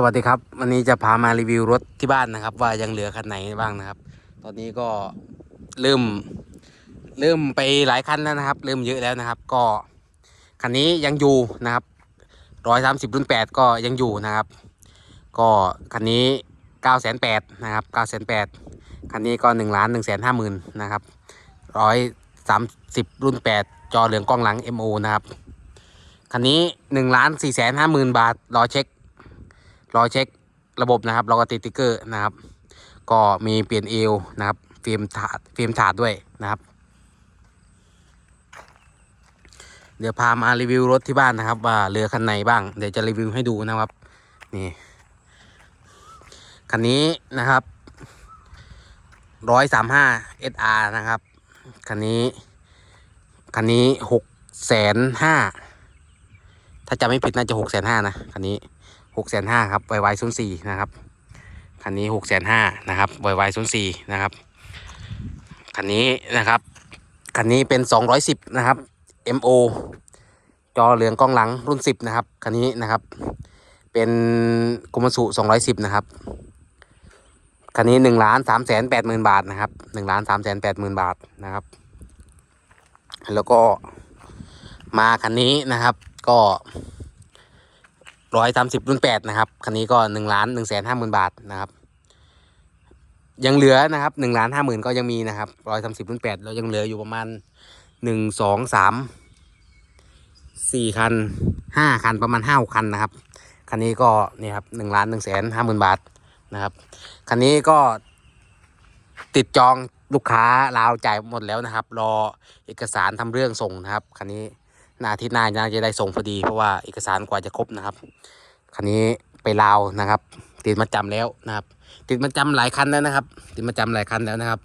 สวัสดีครับ วันนี้จะพามารีวิวรถที่บ้านนะครับ ว่ายังเหลือคันไหนบ้างนะครับ ตอนนี้ก็เริ่มเริ่มไปหลายคันแล้วนะครับ เริ่มเยอะแล้วนะครับ ก็คันนี้ยังอยู่นะครับร้อยสามสิบรุ่นแปดก็ยังอยู่นะครับ ก็คันนี้เก้าแสนแปดนะครับเก้าแสนแปดคันนี้ก็หนึ่งล้านหนึ่งแสนห้าหมื่นนะครับร้อยสามสิบรุ่นแปดจอเหลืองกล้องหลัง MO นะครับคันนี้หนึ่งล้านสี่แสนห้าหมื่นบาทรอเช็ค รอเช็คระบบนะครับแล้วก็ติดติ๊กเกอร์นะครับ ก็มีเปลี่ยนเอวนะครับฟิล์มถาดฟิล์มถาดด้วยนะครับ เดี๋ยวพามารีวิวรถที่บ้านนะครับ ว่าเหลือคันไหนบ้าง เดี๋ยวจะรีวิวให้ดูนะครับนี่คันนี้นะครับร้อยสามห้า SR นะครับคันนี้คันนี้หกแสนห้าถ้าจำไม่ผิดน่าจะหกแสนห้านะคันนี้ หกแสนห้าครับไวไวศูนย์สี่นะครับคันนี้หกแสนห้านะครับไวไวศูนย์สี่นะครับคันนี้นะครับคันนี้เป็นสองร้อยสิบนะครับ MO จอเหลืองกล้องหลังรุ่นสิบนะครับคันนี้นะครับ เป็นกุมสุสองร้อยสิบนะครับคันนี้หนึ่งล้านสามแสนแปดหมื่นบาทนะครับหนึ่งล้านสามแสนแปดหมื่นบาทนะครับ แล้วก็มาคันนี้นะครับก็ ร้อยสามสิบรุ่นแปดนะครับคันนี้ก็หนึ่งล้านหนึ่งแสนห้าหมื่นบาทนะครับ ยังเหลือนะครับหนึ่งล้านห้าหมื่นก็ยังมีนะครับร้อยสามสิบรุ่นแปดเรายังเหลืออยู่ประมาณหนึ่งสองสามสี่คันห้าคันประมาณห้าคันนะครับคันนี้ก็นี่ครับหนึ่งล้านหนึ่งแสนห้าหมื่นบาทนะครับคันนี้ก็ติดจองลูกค้าลาวจ่ายหมดแล้วนะครับ รอเอกสารทำเรื่องส่งนะครับคันนี้ นาอาทิตย์หน้าน่าจะได้ส่งพอดีเพราะว่าเอกสารกว่าจะครบนะครับ คันนี้ไปลาวนะครับ ติดมาจำแล้วนะครับ ติดมาจำหลายคันแล้วนะครับ ติดมาจำหลายคันแล้วนะครับ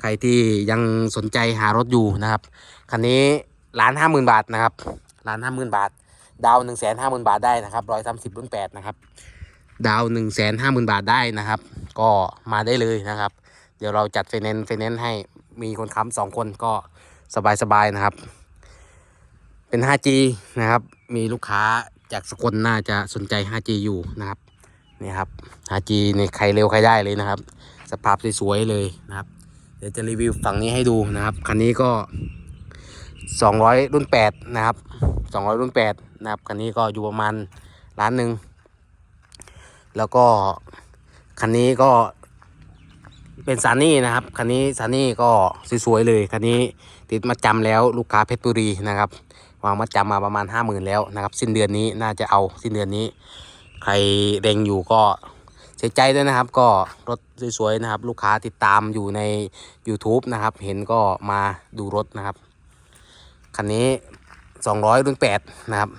ใครที่ยังสนใจหารถอยู่นะครับ คันนี้ล้านห้าหมื่นบาทนะครับล้านห้าหมื่นบาท ดาวหนึ่งแสนห้าหมื่นบาทได้นะครับร้อยสามสิบรุ่นแปดนะครับ ดาวหนึ่งแสนห้าหมื่นบาทได้นะครับ ก็มาได้เลยนะครับ เดี๋ยวเราจัดไฟแนนซ์ไฟแนนซ์ให้มีคนค้ำสองคนก็สบายๆนะครับ เป็น 5G นะครับ มีลูกค้าจากสกลน่าจะสนใจ 5G อยู่นะครับนี่ครับ 5G ในใครเร็วใครได้เลยนะครับ สภาพสวยๆเลยนะครับ เดี๋ยวจะรีวิวฝั่งนี้ให้ดูนะครับ คันนี้ก็ 200 รุ่น 8 นะครับ 200 รุ่น 8 นะครับ คันนี้ก็อยู่ประมาณล้านหนึ่ง แล้วก็คันนี้ก็เป็นซานี่นะครับ คันนี้ซานี่ก็สวยๆเลย คันนี้ติดมาจำแล้วลูกค้าเพชรบุรีนะครับ วางมาจำมาประมาณห้าหมื่นแล้วนะครับ สิ้นเดือนนี้น่าจะเอาสิ้นเดือนนี้ ใครเร่งอยู่ก็เสียใจด้วยนะครับ ก็รถสวยๆนะครับ ลูกค้าติดตามอยู่ใน YouTube นะครับ เห็นก็มาดูรถนะครับคันนี้200รุ่น8นะครับ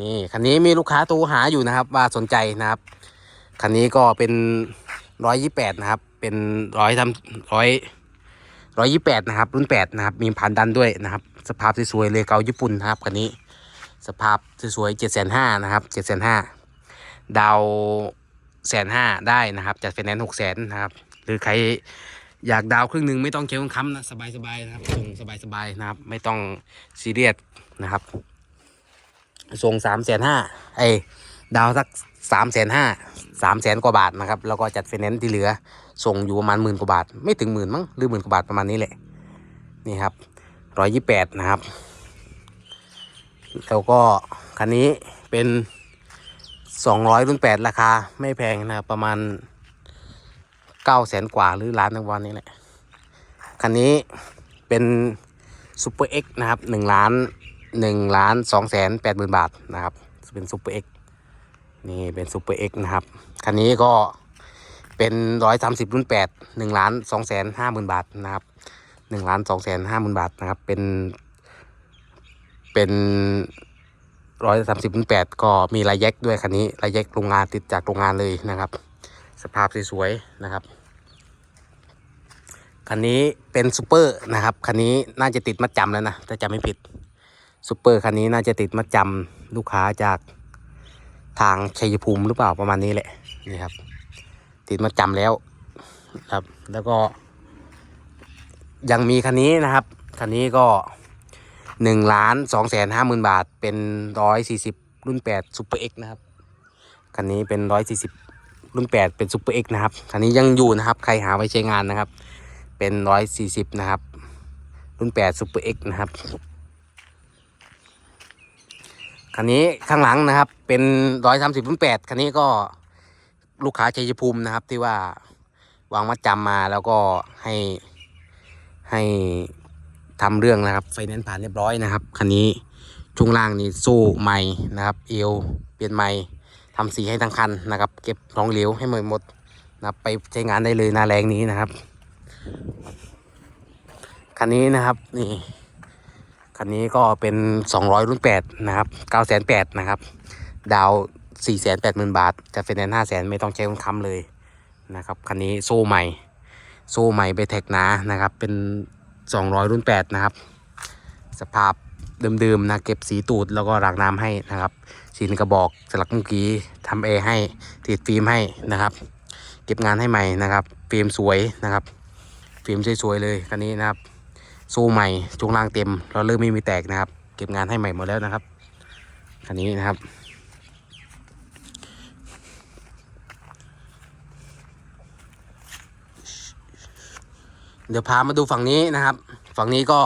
นี่คันนี้มีลูกค้าโทรหาอยู่นะครับ ว่าสนใจนะครับคันนี้ก็เป็น 128 นะครับ เป็นร้อยทำร้อยร้อยยี่แปดนะครับ รุ่น8นะครับ มีผ่านดันด้วยนะครับ สภาพสวยๆเลยเกาญี่ปุ่นนะครับคันนี้ สภาพสวยๆเจ็ดแสนห้านะครับเจ็ดแสนห้าดาวแสนห้าได้นะครับจัดไฟแนนซ์หกแสนนะครับ หรือใครอยากดาวครึ่งหนึ่งไม่ต้องเคี้ยวค้ำนะ สบายๆนะครับส่งสบายๆนะครับ ไม่ต้องซีเรียสนะครับส่งสามแสนห้าไอ้ดาวสักสามแสนห้าสามแสนกว่าบาทนะครับ แล้วก็จัดไฟแนนซ์ที่เหลือ ส่งอยู่ประมาณหมื่นกว่าบาท ไม่ถึงหมื่นมั้งหรือหมื่นกว่าบาทประมาณนี้แหละ นี่ครับ ร้อยยี่แปดนะครับ แล้วก็คันนี้เป็นสองร้อยรุ่นแปดราคาไม่แพงนะครับประมาณเก้าแสนกว่าหรือล้านทั้งวันนี้แหละ คันนี้เป็นซูเปอร์เอ็กนะครับหนึ่งล้านหนึ่งล้านสองแสนแปดหมื่นบาทนะครับ เป็นซูเปอร์เอ็กนี่เป็นซูเปอร์เอ็กนะครับ คันนี้ก็เป็นร้อยสามสิบรุ่นแปดหนึ่งล้านสองแสนห้าหมื่นบาทนะครับ หนึ่งล้านสองแสนห้าหมื่นบาทนะครับ เป็น เป็นร้อยสามสิบแปดก็มีลายแยกด้วยคันนี้ลายแยกโรงงานติดจากโรงงานเลยนะครับ สภาพสวยๆนะครับคันนี้เป็นซูเปอร์นะครับคันนี้น่าจะติดมัดจำแล้วนะถ้าจำไม่ผิดซูเปอร์คันนี้น่าจะติดมัดจำลูกค้าจากทางชัยภูมิหรือเปล่าประมาณนี้แหละนี่ครับ ติดมัดจำแล้วครับ แล้วก็ ยังมีคันนี้นะครับ คันนี้ก็หนึ่งล้านสองแสนห้าหมื่นบาท เป็นร้อยสี่สิบรุ่นแปดซูเปอร์เอ็กนะครับ คันนี้เป็นร้อยสี่สิบรุ่นแปดเป็นซูเปอร์เอ็กนะครับ คันนี้ยังอยู่นะครับ ใครหาไว้ใช้งานนะครับ เป็นร้อยสี่สิบนะครับ รุ่นแปดซูเปอร์เอ็กนะครับ คันนี้ข้างหลังนะครับ เป็นร้อยสามสิบรุ่นแปดคันนี้ก็ลูกค้าชัยภูมินะครับที่ว่าวางมัดจำมาแล้วก็ให้ ให้ทำเรื่องนะครับไฟแนนซ์ผ่านเรียบร้อยนะครับคันนี้ช่วงล่างนี่สู้ใหม่นะครับเอวเปลี่ยนใหม่ทำสีให้ทั้งคันนะครับ เก็บรองเหลวให้หมดหมดนะครับไปใช้งานได้เลยหนาแรงนี้นะครับคันนี้นะครับนี่คันนี้ก็เป็น 200 รุ่น 8 นะครับ9 8 0 0นะครับ ดาว 4 8 0 0 0 0 บาท จะไฟแนนซ์5 0 0 0 0 ไม่ต้องใช้คนค้ำเลยนะครับ คันนี้โซ่ใหม่ โซ่ใหม่ไปแท็กหนานะครับ เป็น 200 รุ่น 8 นะครับ สภาพเดิมๆนะเก็บสีตูดแล้วก็รางน้ำให้นะครับสีนกระบอกสลักมุกี้ทำเอให้ติดฟิล์มให้นะครับ เก็บงานให้ใหม่นะครับฟิล์มสวยนะครับฟิล์มสวยๆเลยคันนี้นะครับโซ่ใหม่ช่วงล่างเต็มเราเริ่มไม่มีแตกนะครับ เก็บงานให้ใหม่หมดแล้วนะครับคันนี้นะครับ เดี๋ยวพามาดูฝั่งนี้นะครับ ฝั่งนี้ก็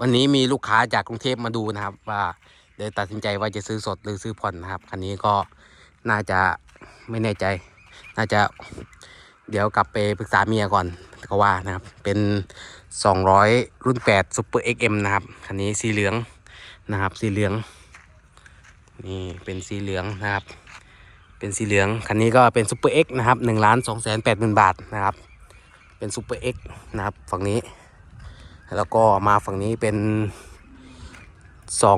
วันนี้มีลูกค้าจากกรุงเทพมาดูนะครับ ว่าเดี๋ยวตัดสินใจว่าจะซื้อสดหรือซื้อผ่อนนะครับคันนี้ก็น่าจะไม่แน่ใจ น่าจะเดี๋ยวกลับไปปรึกษาเมียก่อนก็ว่านะครับ เป็น 200 รุ่น 8 Super XM นะครับคันนี้สีเหลืองนะครับ สีเหลือง นี่เป็นสีเหลืองนะครับ เป็นสีเหลืองคันนี้ก็เป็น Super X นะครับ1ล้าน2แสน8หมื่นบาทนะครับ เป็น Super X นะครับ ฝั่งนี้ แล้วก็มาฝั่งนี้เป็น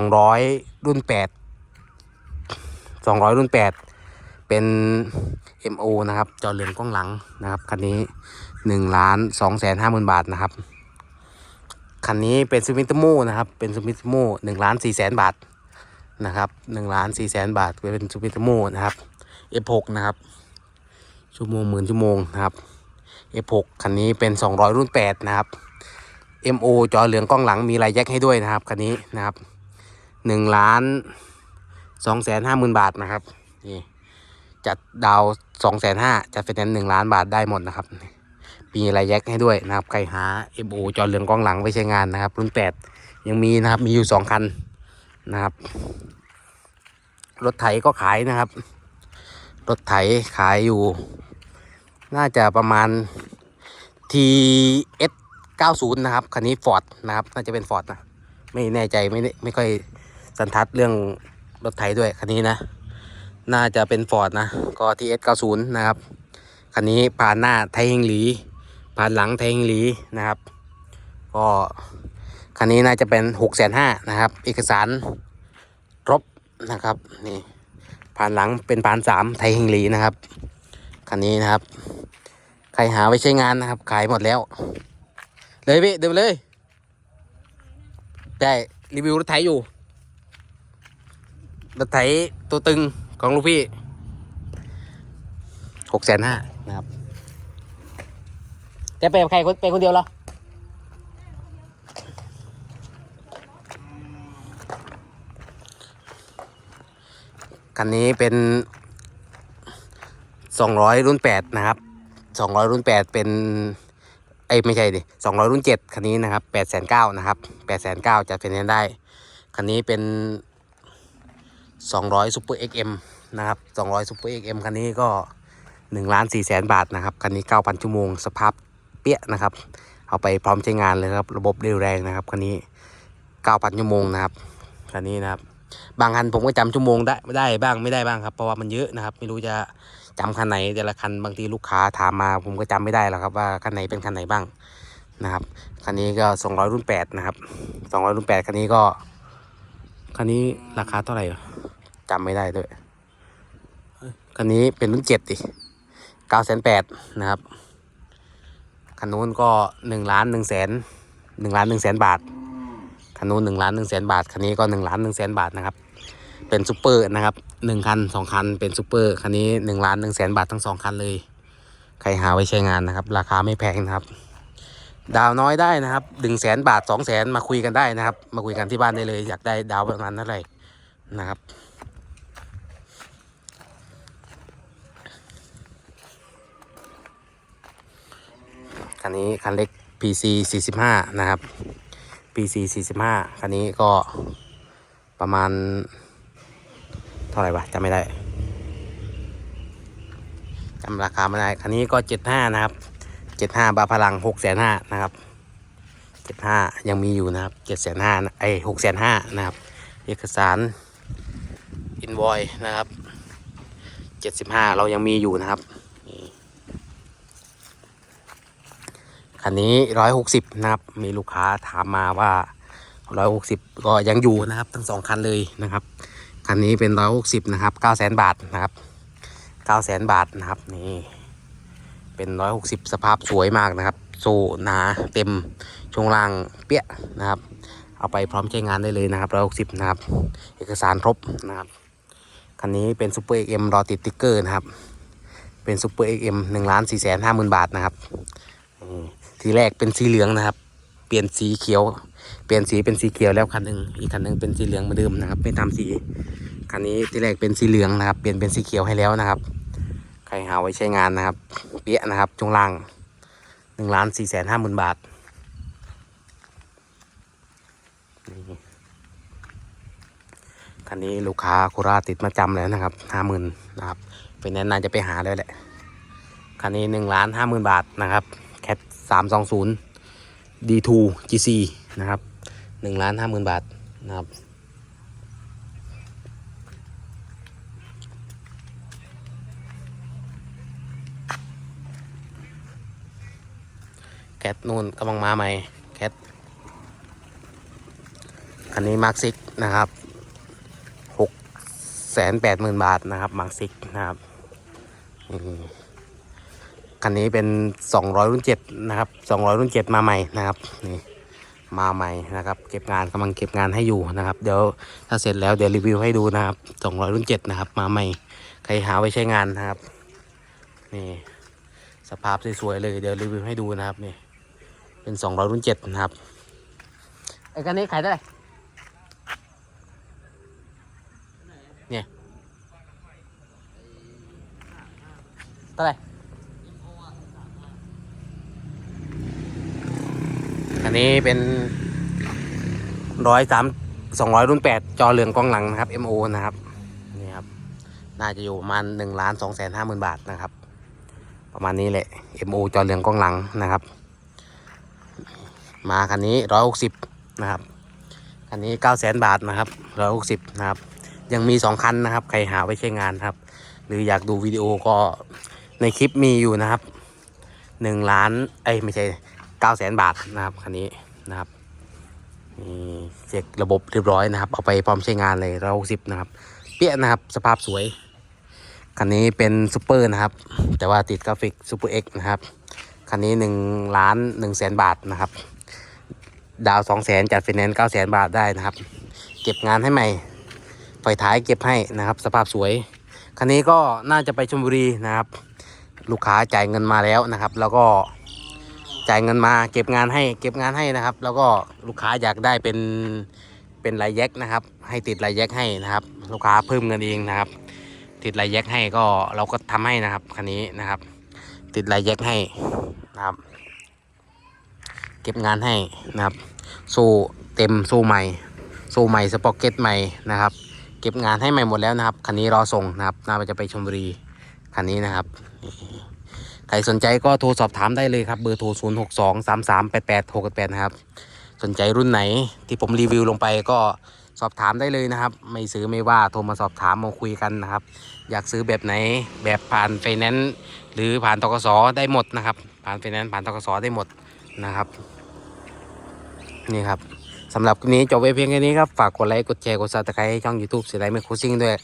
200 รุ่น 8 200 รุ่น 8 เป็น MO นะครับ จอเหลืองกล้องหลังนะครับ คันนี้1ล้าน2แสน5หมื่นบาทนะครับ คันนี้เป็นซูมิตโมนะครับ เป็นซูมิตโมหนึ่งล้านสี่แสนบาทนะครับหนึ่งล้านสี่แสนบาทเป็นซูมิตโมนะครับ F6 นะครับ ชั่วโมงหมื่นชั่วโมงนะครับ F6 คันนี้เป็น 200 รุ่น 8 นะครับ MO จอเหลืองกล้องหลังมีลายแยกให้ด้วยนะครับ คันนี้นะครับ1ล้าน2แสน5หมื่นบาทนะครับนี่จัดดาว2แสน5จัดไฟแนนซ์1ล้านบาทได้หมดนะครับ มีอะไรแยกให้ด้วยนะครับ ใครหา MO จอเหลืองกล้องหลังไว้ใช้งานนะครับ รุ่น 8 ยังมีนะครับมีอยู่2คันนะครับ รถไถก็ขายนะครับ รถไถขายอยู่ น่าจะประมาณ TS 90 นะครับ คันนี้ฟอร์ดนะครับ น่าจะเป็นฟอร์ดนะ ไม่แน่ใจไม่ไม่ค่อยสันทัดเรื่องรถไถด้วย คันนี้นะ น่าจะเป็นฟอร์ดนะ ก็ TS 90 นะครับ คันนี้ผ่านหน้าไทยเฮงหลีผ่านหลังไทยเฮงหลีนะครับ ก็คันนี้น่าจะเป็นหกแสนห้านะครับ เอกสารครบนะครับ นี่ผ่านหลังเป็นผ่านสามไทยเฮงหลีนะครับ คันนี้นะครับ ใครหาไว้ใช้งานนะครับ ขายหมดแล้ว เลยพี่เดินไปเลย ได้รีวิวรถไถอยู่ รถไถตัวตึงของลูกพี่หกแสนห้านะครับจะไปกับใครไปคนเดียวเหรอคันนี้เป็น 200 รุ่น 8 นะครับ 200 รุ่น 8 เป็นเอ้ไม่ใช่ดิ200 รุ่น 7 คันนี้นะครับ8 9 0 0นะครับ8 9 0 0จะเป็นได้ คันนี้เป็น 200 Super XM นะครับ200 Super XM คันนี้ก็1ล้าน4แสนบาทนะครับ คันนี้ 9,000 ชั่วโมง สภาพเปี้ยนะครับ เอาไปพร้อมใช้งานเลยครับ ระบบเร็วแรงนะครับ คันนี้ 9,000 ชั่วโมงนะครับ คันนี้นะครับ บางคันผมก็จำชั่วโมงได้ได้บ้างไม่ได้บ้างครับ เพราะว่ามันเยอะนะครับ ไม่รู้จะ จำคันไหนแต่ละคันบางทีลูกค้าถามมา ผมก็จำไม่ได้หรอกครับว่าคันไหนเป็นคันไหนบ้างนะครับคันนี้ก็200รุ่น8นะครับ200รุ่น8คันนี้ก็คันนี้ราคาเท่าไหร่วะจำไม่ได้ด้วยคันนี้เป็นรุ่น7ดิ9 8 0 0นะครับคันนู้นก็1ล้าน1แสน1ล้าน1แสนบาทคันนู้นหนึ่งล้านหนึ่งแสนบาทคันนี้ก็หนึ่งล้านหนึ่งแสนบาทนะครับ เป็นซูเปอร์นะครับหนึ่งคันสองคันเป็นซูเปอร์คันนี้หนึ่งล้านหนึ่งแสนบาททั้งสองคันเลย ใครหาไว้ใช้งานนะครับ ราคาไม่แพงนะครับ ดาวน้อยได้นะครับดึงแสนบาทสองแสนมาคุยกันได้นะครับ มาคุยกันที่บ้านได้เลยอยากได้ดาวประมาณเท่าไหร่นะครับคันนี้คันเล็ก PC 45 นะครับ PC 45 คันนี้ก็ประมาณ ท่าไหร่วะจำไม่ได้จำราคาไม่ได้คันนี้ก็75นะครับ75บาพลัง6 5 0 0นห้านะครับ75ยังมีอยู่นะครับ7 5 0 0ไอ้6 5 0 0นะครับ เอกสารอินวอยนะครับ75เรายังมีอยู่นะครับคันนี้160นะครับ มีลูกค้าถามมาว่า160ก็ยังอยู่นะครับ ทั้งสองคันเลยนะครับ คันนี้เป็น160นะครับ900,000บาทนะครับ900,000บาทนะครับนี่เป็น160สภาพสวยมากนะครับโซ่หนาเต็มช่วงล่างเปี้ยนะครับ เอาไปพร้อมใช้งานได้เลยนะครับ160นะครับ เอกสารครบนะครับคันนี้เป็นซูเปอร์เอ็มรอติดติ๊กเกอร์นะครับ เป็นซูเปอร์เอ็มหนึ่งล้านสี่แสนห้าหมื่นบาทนะครับอืมทีแรกเป็นสีเหลืองนะครับ เปลี่ยนสีเขียว เปลี่ยนสีเป็นสีเขียวแล้วคันหนึ่งอีกคันหนึ่งเป็นสีเหลืองเหมือนเดิมนะครับ ไม่ทำสีคันนี้ทีแรกเป็นสีเหลืองนะครับ เปลี่ยนเป็นสีเขียวให้แล้วนะครับ ใครหาไว้ใช้งานนะครับ เปี้ยนะครับช่วงล่างหนึ่งล้านสี่แสนห้าหมื่นบาทคันนี้ลูกค้าโคราชติดมาจำแล้วนะครับห้าหมื่นนะครับเป็นแนนน่าจะไปหาแล้วแหละคันนี้หนึ่งล้านห้าหมื่นบาทนะครับแคทสามสองศูนย์ D2 GC นะครับ หนึ่งล้านห้าหมื่นบาทนะครับแคทนู่นกำลังมาใหม่แคทคันนี้มาร์คซิกนะครับหกแสนแปดหมื่นบาทนะครับมาร์คซิกนะครับคันนี้เป็นสองร้อยรุ่นเจ็ดนะครับสองร้อยรุ่นเจ็ดมาใหม่นะครับนี่ มาใหม่นะครับ เก็บงานกำลังเก็บงานให้อยู่นะครับ เดี๋ยวถ้าเสร็จแล้วเดี๋ยวรีวิวให้ดูนะครับสองร้อยรุ่นเจ็ดนะครับ มาใหม่ ใครหาไว้ใช้งานนะครับ นี่สภาพสวยๆเลยเดี๋ยวรีวิวให้ดูนะครับนี่ เป็นสองร้อยรุ่นเจ็ดนะครับไอ้คันนี้ขายเท่าไหร่เนี่ยเท่าไหร่ คันนี้เป็นร้อยสามสองร้อยรุ่นแปดจอเหลืองกล้องหลังนะครับ MO นะครับนี่ครับ น่าจะอยู่ประมาณหนึ่งล้านสองแสนห้าหมื่นบาทนะครับ ประมาณนี้แหละ MO จอเหลืองกล้องหลังนะครับ มาคันนี้ร้อยหกสิบนะครับคันนี้เก้าแสนบาทนะครับร้อยหกสิบนะครับ ยังมีสองคันนะครับ ใครหาไว้ใช้งานครับ หรืออยากดูวิดีโอก็ในคลิปมีอยู่นะครับหนึ่งล้าน เอ้ยไม่ใช่ เก้าแสนบาทนะครับคันนี้นะครับนี่เช็คระบบเรียบร้อยนะครับ เอาไปพร้อมใช้งานเลยร้อยหกสิบนะครับ เปี้ยนะครับสภาพสวยคันนี้เป็นซูเปอร์นะครับ แต่ว่าติดกราฟิกซูเปอร์เอ็กนะครับคันนี้หนึ่งล้านหนึ่งแสนบาทนะครับ ดาวสองแสนจัดไฟแนนซ์เก้าแสนบาทได้นะครับ เก็บงานให้ใหม่ไฟท้ายเก็บให้นะครับ สภาพสวยคันนี้ก็น่าจะไปชลบุรีนะครับ ลูกค้าจ่ายเงินมาแล้วนะครับ แล้วก็ จ่ายเงินมาเก็บงานให้เก็บงานให้นะครับ แล้วก็ลูกค้าอยากได้เป็นเป็นลายแยกนะครับ ให้ติดลายแยกให้นะครับ ลูกค้าเพิ่มเงินเองนะครับ ติดลายแยกให้ก็เราก็ทำให้นะครับคันนี้นะครับ ติดลายแยกให้นะครับ เก็บงานให้นะครับโซ่เต็มโซ่ใหม่โซ่ใหม่สปอกเก็ตใหม่นะครับ เก็บงานให้ใหม่หมดแล้วนะครับคันนี้รอส่งนะครับน่าจะไปชลบุรีคันนี้นะครับ ใครสนใจก็โทรสอบถามได้เลยครับ เบอร์โทร 0 6 2 3 3 8 8 6 8 นะครับ สนใจรุ่นไหนที่ผมรีวิวลงไปก็สอบถามได้เลยนะครับ ไม่ซื้อไม่ว่าโทรมาสอบถามมาคุยกันนะครับ อยากซื้อแบบไหนแบบผ่านไฟแนนซ์หรือผ่านตกสได้หมดนะครับ ผ่านไฟแนนซ์ผ่านตกสได้หมดนะครับนี่ครับสำหรับคลิปนี้จบไว้เพียงแค่นี้ครับ ฝากกดไลค์กดแชร์กดซับสไครต์ช่อง YouTube เสียดายไม่โคชิ่งด้วย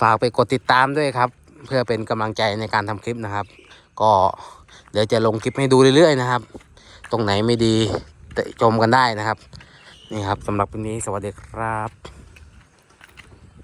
ฝากไปกดติดตามด้วยครับ เพื่อเป็นกำลังใจในการทำคลิปนะครับ ก็เดี๋ยวจะลงคลิปให้ดูเรื่อยๆนะครับ ตรงไหนไม่ดีจมกันได้นะครับ นี่ครับสำหรับวันนี้สวัสดีครับ